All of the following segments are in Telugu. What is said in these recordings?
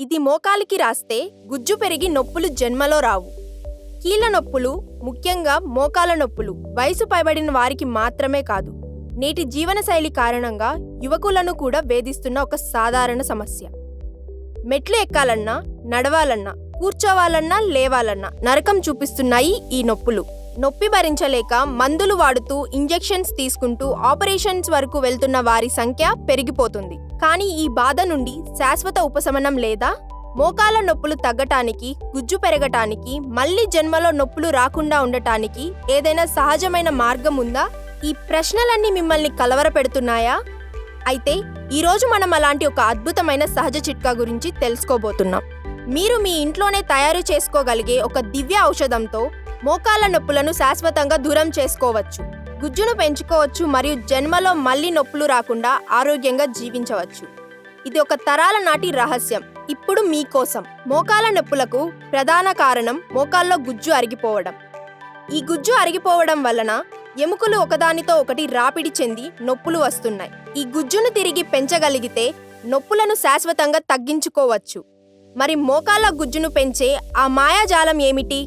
ఇది మోకాలికి రాస్తే గుజ్జు పెరిగి నొప్పులు జన్మలో రావు. కీళ్ళ నొప్పులు ముఖ్యంగా మోకాల నొప్పులు వయసు పైబడిన వారికి మాత్రమే కాదు నేటి జీవనశైలి కారణంగా యువకులను కూడా వేధిస్తున్న ఒక సాధారణ సమస్య. మెట్లు ఎక్కాలన్నా నడవాలన్నా కూర్చోవాలన్నా లేవాలన్నా నరకం చూపిస్తున్నాయి ఈ నొప్పులు. నొప్పి భరించలేక మందులు వాడుతూ ఇంజెక్షన్స్ తీసుకుంటూ ఆపరేషన్స్ వరకు వెళ్తున్న వారి సంఖ్య పెరిగిపోతుంది. కానీ ఈ బాధ నుండి శాశ్వత ఉపశమనం లేదా? మోకాల నొప్పులు తగ్గటానికి గుజ్జు పెరగటానికి మళ్ళీ జన్మలో నొప్పులు రాకుండా ఉండటానికి ఏదైనా సహజమైన మార్గం ఉందా? ఈ ప్రశ్నలన్నీ మిమ్మల్ని కలవరపెడుతున్నాయా అయితే ఈరోజు మనం అలాంటి ఒక అద్భుతమైన సహజ చిట్కా గురించి తెలుసుకోబోతున్నాం. మీరు మీ ఇంట్లోనే తయారు చేసుకోగలిగే ఒక దివ్య ఔషధంతో మోకాళ్ళ నొప్పులను శాశ్వతంగా దూరం చేసుకోవచ్చు. గుజ్జును పెంచుకోవచ్చు మరియు జన్మలో మళ్ళీ నొప్పులు రాకుండా ఆరోగ్యంగా జీవించవచ్చు. ఇది ఒక తరాల నాటి రహస్యం. ఇప్పుడు మీకోసం మోకాల నొప్పులకు ప్రధాన కారణం మోకాల్లో గుజ్జు అరిగిపోవడం. ఈ గుజ్జు అరిగిపోవడం వలన ఎముకలు ఒకదానితో ఒకటి రాపిడి చెంది నొప్పులు వస్తున్నాయి. ఈ గుజ్జును తిరిగి పెంచగలిగితే నొప్పులను శాశ్వతంగా తగ్గించుకోవచ్చు. మరి మోకాళ్ళ గుజ్జును పెంచే ఆ మాయాజాలం ఏమిటి?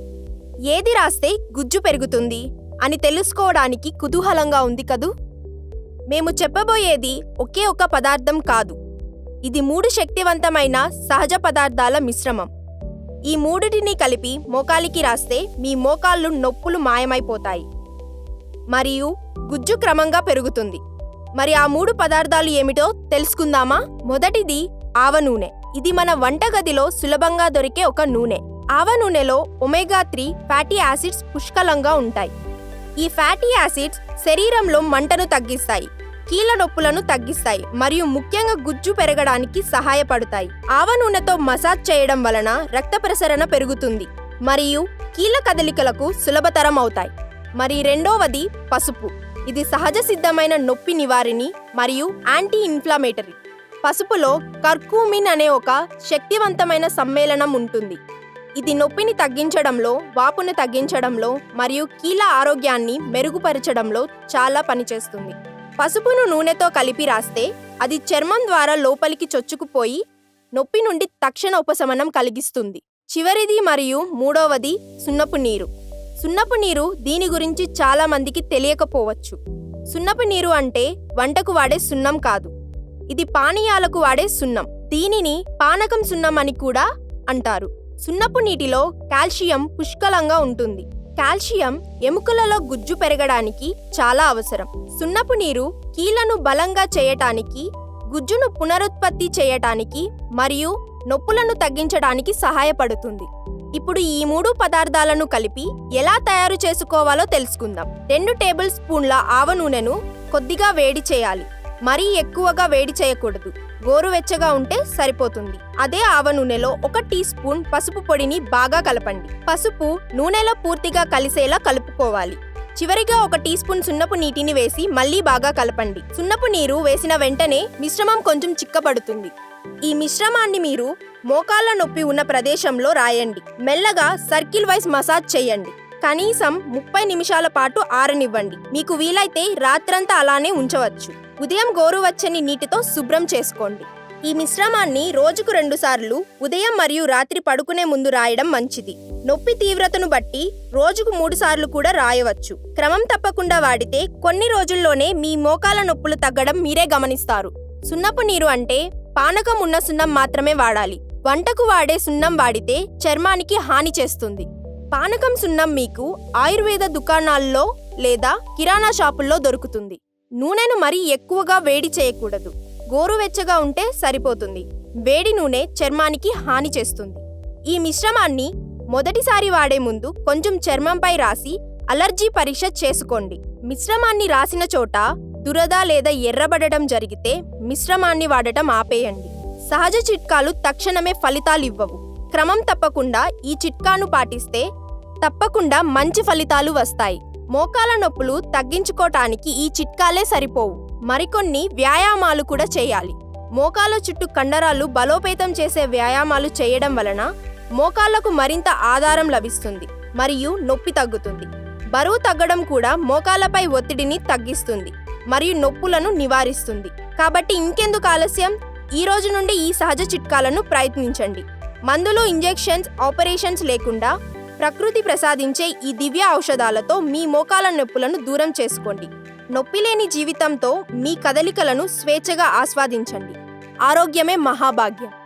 ఏది రాస్తే గుజ్జు పెరుగుతుంది అని తెలుసుకోవడానికి కుతూహలంగా ఉంది కదూ? మేము చెప్పబోయేది ఒకే ఒక పదార్థం కాదు. ఇది మూడు శక్తివంతమైన సహజ పదార్థాల మిశ్రమం. ఈ మూడిటిని కలిపి మోకాలికి రాస్తే మీ మోకాళ్ళు నొప్పులు మాయమైపోతాయి. మరియు గుజ్జు క్రమంగా పెరుగుతుంది. మరి ఆ మూడు పదార్థాలు ఏమిటో తెలుసుకుందామా? మొదటిది ఆవ నూనె. ఇది మన వంటగదిలో సులభంగా దొరికే ఒక నూనె. ఆవ నూనెలో ఒమేగా త్రీ ఫ్యాటీ యాసిడ్స్ పుష్కలంగా ఉంటాయి. ఈ ఫ్యాటీ యాసిడ్స్ శరీరంలో మంటను తగ్గిస్తాయి కీళ్ళ నొప్పులను తగ్గిస్తాయి మరియు ముఖ్యంగా గుజ్జు పెరగడానికి సహాయపడతాయి. ఆవ నూనెతో మసాజ్ చేయడం వలన రక్త ప్రసరణ పెరుగుతుంది మరియు కీళ్ళ కదలికలకు సులభతరం అవుతాయి. మరి రెండవది పసుపు. ఇది సహజ సిద్ధమైన నొప్పి నివారిణి మరియు యాంటీ ఇన్ఫ్లమేటరీ పసుపులో కర్కూమిన్ అనే ఒక శక్తివంతమైన సమ్మేళనం ఉంటుంది. ఇది నొప్పిని తగ్గించడంలో వాపును తగ్గించడంలో మరియు కీళ్ళ ఆరోగ్యాన్ని మెరుగుపరచడంలో చాలా పనిచేస్తుంది. పసుపును నూనెతో కలిపి రాస్తే అది చర్మం ద్వారా లోపలికి చొచ్చుకుపోయి నొప్పి నుండి తక్షణ ఉపశమనం కలిగిస్తుంది. చివరిది మరియు మూడవది సున్నపు నీరు. సున్నపు నీరు దీని గురించి చాలా మందికి తెలియకపోవచ్చు. సున్నపు నీరు అంటే వంటకు వాడే సున్నం కాదు. ఇది పానీయాలకు వాడే సున్నం. దీనిని పానకం సున్నం అని కూడా అంటారు. సున్నపు నీటిలో కాల్షియం పుష్కలంగా ఉంటుంది. కాల్షియం ఎముకలలో గుజ్జు పెరగడానికి చాలా అవసరం. సున్నపు నీరు కీళ్ళను బలంగా చేయటానికి గుజ్జును పునరుత్పత్తి చేయటానికి మరియు నొప్పులను తగ్గించడానికి సహాయపడుతుంది. ఇప్పుడు ఈ మూడు పదార్థాలను కలిపి ఎలా తయారు చేసుకోవాలో తెలుసుకుందాం. రెండు టేబుల్ స్పూన్ల ఆవ నూనెను కొద్దిగా వేడి చేయాలి. మరీ ఎక్కువగా వేడి చేయకూడదు. గోరువెచ్చగా ఉంటే సరిపోతుంది. అదే ఆవ నూనెలో ఒక టీ స్పూన్ పసుపు పొడిని బాగా కలపండి. పసుపు నూనెలో పూర్తిగా కలిసేలా కలుపుకోవాలి. చివరిగా ఒక టీ స్పూన్ సున్నపు నీటిని వేసి మళ్ళీ బాగా కలపండి. సున్నపు నీరు వేసిన వెంటనే మిశ్రమం కొంచెం చిక్కబడుతుంది ఈ మిశ్రమాన్ని మీరు మోకాళ్ళ నొప్పి ఉన్న ప్రదేశంలో రాయండి. మెల్లగా సర్కిల్ వైజ్ మసాజ్ చేయండి. కనీసం ముప్పై నిమిషాల పాటు ఆరనివ్వండి. మీకు వీలైతే రాత్రంతా అలానే ఉంచవచ్చు. ఉదయం గోరువచ్చని నీటితో శుభ్రం చేసుకోండి. ఈ మిశ్రమాన్ని రోజుకు రెండుసార్లు ఉదయం మరియు రాత్రి పడుకునే ముందు రాయడం మంచిది. నొప్పి తీవ్రతను బట్టి రోజుకు మూడు సార్లు కూడా రాయవచ్చు. క్రమం తప్పకుండా వాడితే కొన్ని రోజుల్లోనే మీ మోకాల నొప్పులు తగ్గడం మీరే గమనిస్తారు. సున్నపు నీరు అంటే పానకం ఉన్న సున్నం మాత్రమే వాడాలి. వంటకు వాడే సున్నం వాడితే చర్మానికి హాని చేస్తుంది. పానకం సున్నం మీకు ఆయుర్వేద దుకాణాల్లో లేదా కిరాణా షాపుల్లో దొరుకుతుంది. నూనెను మరీ ఎక్కువగా వేడి చేయకూడదు. గోరువెచ్చగా ఉంటే సరిపోతుంది. వేడి నూనె చర్మానికి హాని చేస్తుంది. ఈ మిశ్రమాన్ని మొదటిసారి వాడే ముందు కొంచెం చర్మంపై రాసి అలర్జీ పరీక్ష చేసుకోండి. మిశ్రమాన్ని రాసిన చోట దురద లేదా ఎర్రబడడం జరిగితే మిశ్రమాన్ని వాడటం ఆపేయండి. సహజ చిట్కాలు తక్షణమే ఫలితాలు ఇవ్వవు. క్రమం తప్పకుండా ఈ చిట్కాను పాటిస్తే తప్పకుండా మంచి ఫలితాలు వస్తాయి. మోకాల నొప్పులు తగ్గించుకోటానికి ఈ చిట్కాలే సరిపోవు. మరికొన్ని వ్యాయామాలు కూడా చేయాలి. మోకాల చుట్టూ కండరాలు బలోపేతం చేసే వ్యాయామాలు చేయడం వలన మోకాళ్ళకు మరింత ఆధారం లభిస్తుంది మరియు నొప్పి తగ్గుతుంది. బరువు తగ్గడం కూడా మోకాలపై ఒత్తిడిని తగ్గిస్తుంది మరియు నొప్పులను నివారిస్తుంది. కాబట్టి ఇంకెందుకు ఆలస్యం? ఈ రోజు నుండి ఈ సహజ చిట్కాలను ప్రయత్నించండి. మందులు ఇంజెక్షన్స్ ఆపరేషన్స్ లేకుండా ప్రకృతి ప్రసాదించే ఈ దివ్య ఔషధాలతో మీ మోకాల నొప్పులను దూరం చేసుకోండి. నొప్పి లేని జీవితంతో మీ కదలికలను స్వేచ్ఛగా ఆస్వాదించండి. ఆరోగ్యమే మహాభాగ్యం.